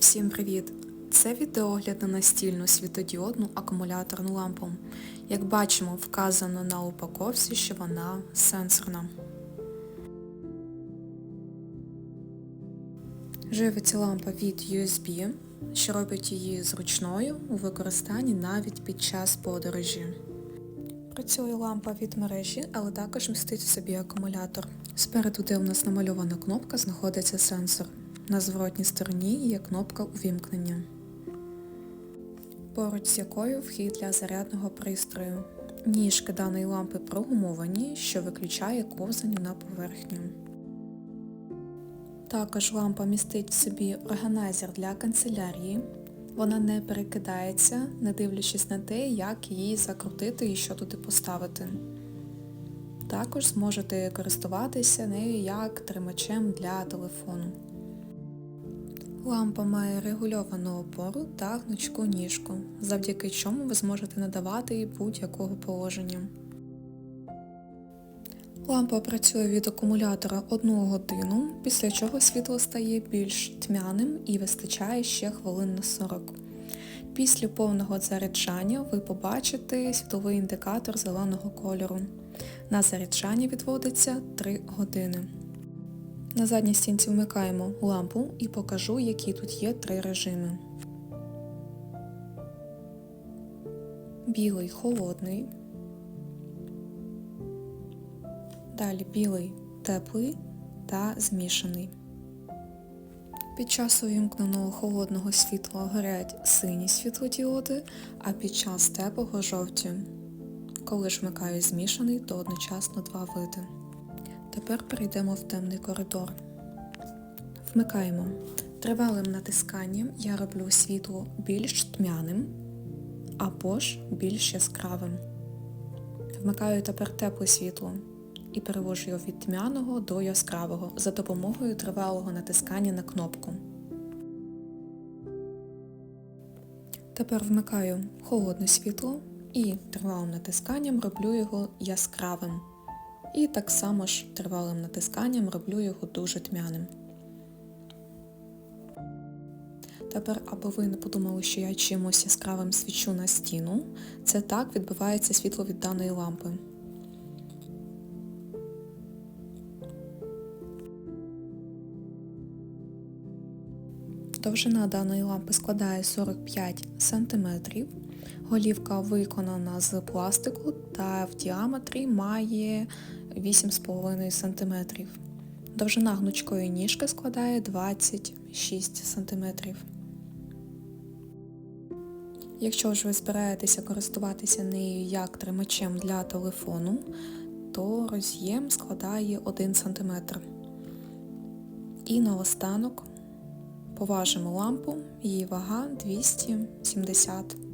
Всім привіт! Це відеогляд на настільну світодіодну акумуляторну лампу. Як бачимо, вказано на упаковці, що вона сенсорна. Живиться лампа від USB, що робить її зручною у використанні навіть під час подорожі. Працює лампа від мережі, але також містить в собі акумулятор. Спереду, де у нас намальована кнопка, знаходиться сенсор. На зворотній стороні є кнопка увімкнення, поруч з якою вхід для зарядного пристрою. Ніжки даної лампи прогумовані, що виключає ковзання на поверхню. Також лампа містить в собі органайзер для канцелярії. Вона не перекидається, не дивлячись на те, як її закрутити і що туди поставити. Також зможете користуватися нею як тримачем для телефону. Лампа має регульовану опору та гнучку ніжку, завдяки чому ви зможете надавати будь-якого положення. Лампа працює від акумулятора 1 годину, після чого світло стає більш тьмяним і вистачає ще хвилин на 40. Після повного заряджання ви побачите світловий індикатор зеленого кольору. На заряджання відводиться 3 години. На задній стінці вмикаємо лампу і покажу, які тут є три режими. Білий холодний. Далі білий теплий та змішаний. Під час увімкненого холодного світла горять сині світлодіоди, а під час теплого жовті. Коли ж вмикаю змішаний, то одночасно два види. Тепер перейдемо в темний коридор. Вмикаємо. Тривалим натисканням я роблю світло більш тьмяним або ж більш яскравим. Вмикаю тепер тепле світло і перевожу його від тьмяного до яскравого за допомогою тривалого натискання на кнопку. Тепер вмикаю холодне світло і тривалим натисканням роблю його яскравим. І так само ж тривалим натисканням роблю його дуже тьмяним. Тепер, аби ви не подумали, що я чимось яскравим свічу на стіну, це так відбивається світло від даної лампи. Довжина даної лампи складає 45 см. Голівка виконана з пластику та в діаметрі має 8,5 см. Довжина гнучкої ніжки складає 26 см. Якщо ж ви збираєтеся користуватися нею як тримачем для телефону, то роз'єм складає 1 см. І наостанок поважимо лампу, її вага 270